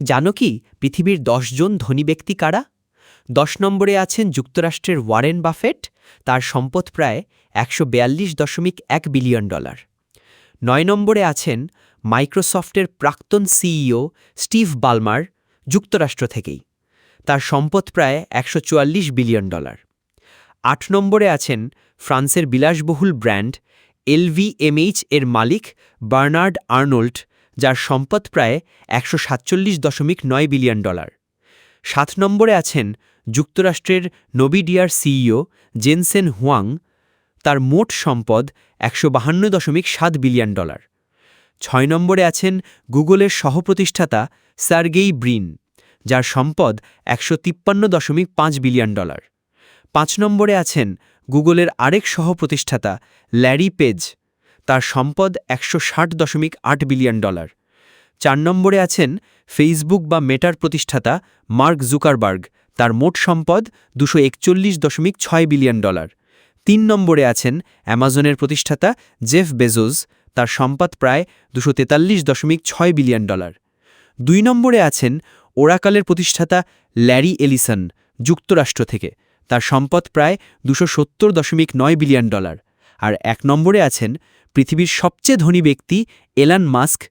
জানো কি, পৃথিবীর জন ধনী ব্যক্তি কারা? দশ নম্বরে আছেন যুক্তরাষ্ট্রের ওয়ারেন বাফেট, তার সম্পদ প্রায় একশো দশমিক এক বিলিয়ন ডলার। নয় নম্বরে আছেন মাইক্রোসফটের প্রাক্তন সিইও স্টিভ বালমার, যুক্তরাষ্ট্র থেকেই। তার সম্পদ প্রায় একশো চুয়াল্লিশ বিলিয়ন ডলার। আট নম্বরে আছেন ফ্রান্সের বিলাসবহুল ব্র্যান্ড এলভিএমএইচ এর মালিক বার্নার্ড আর্নোল্ড যার সম্পদ প্রায় একশো সাতচল্লিশ দশমিক নয় বিলিয়ন ডলার। সাত নম্বরে আছেন যুক্তরাষ্ট্রের নোবিডিয়ার সিইও জেনসেন হুয়াং। তার মোট সম্পদ একশো দশমিক সাত বিলিয়ন ডলার। ছয় নম্বরে আছেন গুগলের সহপ্রতিষ্ঠাতা সার্গেই ব্রিন, যার সম্পদ একশো তিপ্পান্ন দশমিক পাঁচ বিলিয়ন ডলার। পাঁচ নম্বরে আছেন গুগলের আরেক সহপ্রতিষ্ঠাতা ল্যারি পেজ তার সম্পদ একশো ষাট দশমিক আট বিলিয়ন ডলার। চার নম্বরে আছেন ফেসবুক বা মেটার প্রতিষ্ঠাতা মার্ক জুকারবার্গ। তার মোট সম্পদ দুশো দশমিক ছয় বিলিয়ন ডলার। তিন নম্বরে আছেন অ্যামাজনের প্রতিষ্ঠাতা জেফ বেজোস। তার সম্পদ প্রায় দুশো দশমিক ছয় বিলিয়ন ডলার। দুই নম্বরে আছেন ওরাকালের প্রতিষ্ঠাতা ল্যারি এলিসন যুক্তরাষ্ট্র থেকে। তার সম্পদ প্রায় দুশো দশমিক নয় বিলিয়ন ডলার। আর এক নম্বরে আছেন পৃথিবীর সবচেয়ে ধনী ব্যক্তি এলান মাস্ক